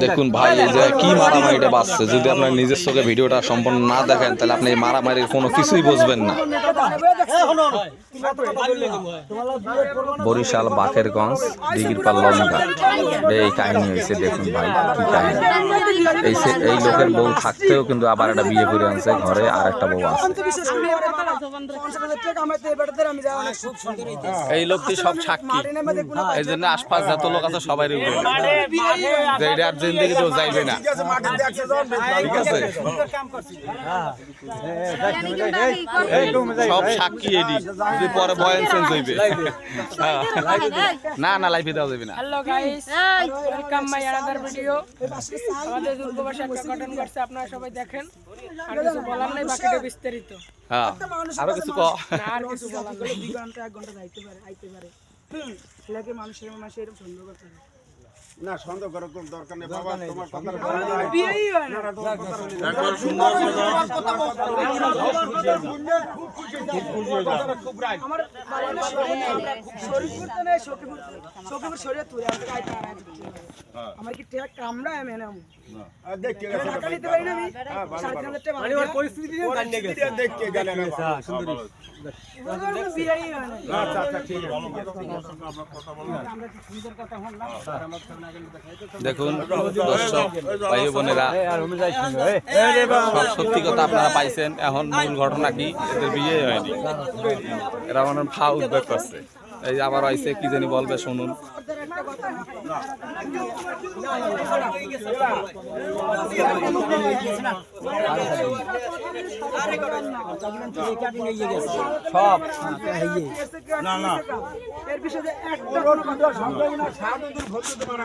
দেখুন ভাই এই যে কি মারামারিটা বাজছে যদি আপনার নিজের চোখে ভিডিওটা সম্পূর্ণ না দেখেন তাহলে আপনি এই মারামারির কোনো কিছুই বুঝবেন না। বরিশাল বাকেরগঞ্জ দিঘির পাল্লা লঙ্কা এই কাহিনী হয়েছে দেখুন ভাই কি কাহিনী। এই সে- এই লোকের বউ থাকতেও কিন্তু আবার একটা বিয়ে করে আনছে ঘরে আর একটা বউ আছে। এই লোকটি সব সাক্ষী। এই জন্য আশপাশ যত লোক আছে সবাই যে এটা আর জিন্দিগি তো যাইবে না। ঠিক আছে সব সাক্ষী এডি। যদি পরে বয়ান চেঞ্জ হইবে। হ্যাঁ। না না লাইফে দেওয়া যাবে না। Hello guys welcome my another video আমাদের দুর্গবাসে একটা ঘটনা ঘটছে আপনারা সবাই দেখেন। আর কিছু বলার নাই বাকিটা বিস্তারিত। হ্যাঁ। আরও কিছু ক। আর কিছু বলার নাই। দুই ঘণ্টা এক ঘণ্টা যাইতে পারে আইতে পারে। এলাকে মানুষের মানুষ এরকম করতে পারে না সন্দেহ করার কোনো দরকার নেই। বাবা তোমার কথা হয় আমার আমার কি টেক কামড়া আমি না। দেখতে পারি না আমি? মানে পরিস্থিতি দেখতে গেলেন বিয়েই হয় না। দেখুন, দর্শক, ভাই বোনেরা, সব সত্যি কথা আপনারা পাইছেন। এখন মূল ঘটনা কি? এদের বিয়ে হয়নি। এরা মানে ফা উদ্বেগ করছে। এই আবার আইসে কি জানি বলবে, শুনুন। সব। না না। এর বিষয়ে একটা কোনো কথা সম্ভব না। সাদা করে।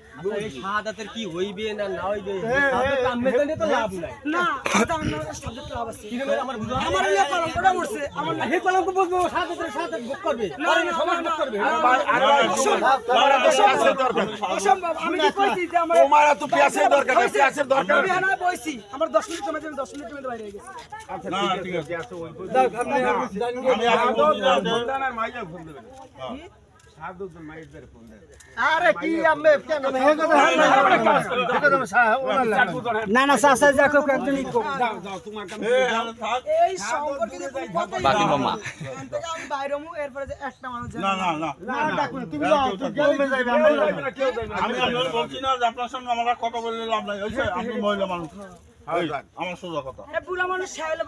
শিবাইতে শাহাদাতের কি হইবে না না হইবে? আমি জানি তো লাভ নাই। না সাবজেক্ট লাভ আছে। আমার কলঙ্কটা উঠছে আমার না হে কলঙ্ক বুঝব শাহাদাতের শাহাদাত ভোগ করবে। না, না, সমাজ ভোগ করবে। অসম্ভব আমি কি কইছি যে আমার তোমার তো পেঁয়াজের দরকার নেই, পেঁয়াজের দরকার আমি না বইছি। আমার 10 মিনিট সময় আমি 10 মিনিটের মধ্যে বাইরে হয়ে গেছি। না ঠিক আছে। আছে ওই আমি আগে ফোন দিলাম আর দেবেন। না একজনই বাকি মামা আমি এরপরে যে একটা মানুষ জানে না না না না তুমি যাও তুমি যাইবে আমি আপনার বলছি না আপনার সঙ্গে আমরা কথা বলে লাভ নাই হইছে আপনি মহিলা মানুষ আমার সোজা কথা। বুড়া মানুষ চাইলে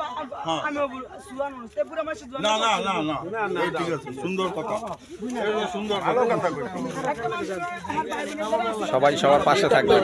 আমি সুয়ান মানুষ। বুড়া মানুষ সুয়ান না না না না। ঠিক আছে সুন্দর কথা। সুন্দর কথা। কইছো। একটা মানুষ আমার বাইরে সবাই সবার পাশে থাকবে।